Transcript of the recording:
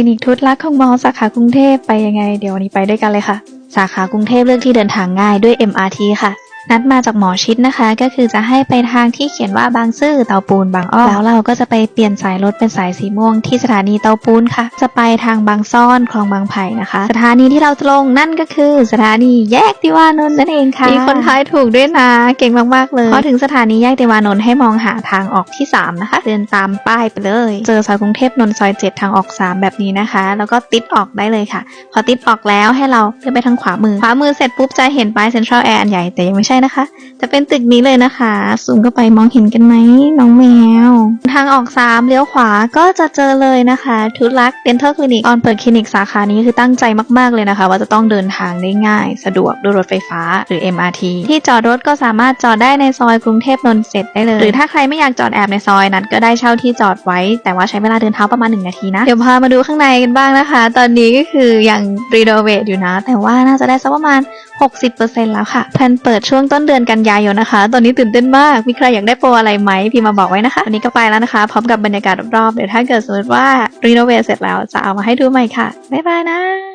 ลินิกทุตลักของมอสาขากรุงเทพไปยังไง เดี๋ยววันนี้ไปด้วยกันเลยค่ะ สาขากรุงเทพเลือกที่เดินทางง่ายด้วย MRT ค่ะ นัดมาจากหมอชิดนะคะ ก็คือจะให้ไปทางที่เขียนว่าบางซื่อเตาปูนบางอ้อแล้วเราก็จะไปเปลี่ยนสายรถเป็นสายสีม่วงที่สถานีเตาปูนค่ะ จะไปทางบางซ่อนคลองบางไผ่นะคะ สถานีที่เราจะลงนั่นก็คือ สถานีแยกติวานนท์นั่นเองค่ะมีคนทายถูกด้วยนะเก่งมากๆเลยพอถึงสถานีแยกติวานนท์ให้มองหาทางออกที่ 3 นะคะ เดินตามป้ายไปเลย เจอซอยกรุงเทพนนท์ซอย7ทางออก 3 แบบนี้นะคะ แล้วก็ติดออกได้เลยค่ะ พอติดออกแล้วให้เราเดินไปทางขวามือขวามือเสร็จปุ๊บจะเห็นป้ายเซ็นทรัลแอร์อันใหญ่แต่ยังไม่ใช่นะคะ จะเป็นตึกนี้เลยนะคะซูมเข้าไปมองเห็นกันไหมน้องแมว ทางออก3เลี้ยวขวาก็จะเจอเลยนะคะทุลักเดนเท l คลินิกตอนเปิดคลินิกสาขานี้คือตั้งใจมากๆเลยนะคะ ว่าจะต้องเดินทางได้ง่าย สะดวกด้วยรถไฟฟ้าหรือ MRT ที่จอดรถก็สามารถจอดได้ในซอยกรุงเทพนนท์เสร็จได้เลย หรือถ้าใครไม่อยากจอดแอบในซอยนั้นก็ได้เช่าที่จอดไว้ แต่ว่าใช้เวลาเดินเท้าประมาณ1นาทีนะเดี๋ยวพามาดูข้างในกันบ้างนะคะ ตอนนี้ก็คือยังรีโนเวทอยู่นะ แต่ว่าน่าจะได้สักประมาณ 60%แล้วค่ะแพลนเปิดช่วงต้นเดือนกันยายนนะคะ ตอนนี้ตื่นเต้นมาก มีใครอยากได้โปรอะไรไหมพี่มาบอกไว้นะคะวันนี้ก็ไปแล้วนะคะ พร้อมกับบรรยากาศรอบๆ เดี๋ยวถ้าเกิดสมมติว่ารีโนเวทเสร็จแล้วจะเอามาให้ดูใหม่ค่ะ บ๊ายบายนะ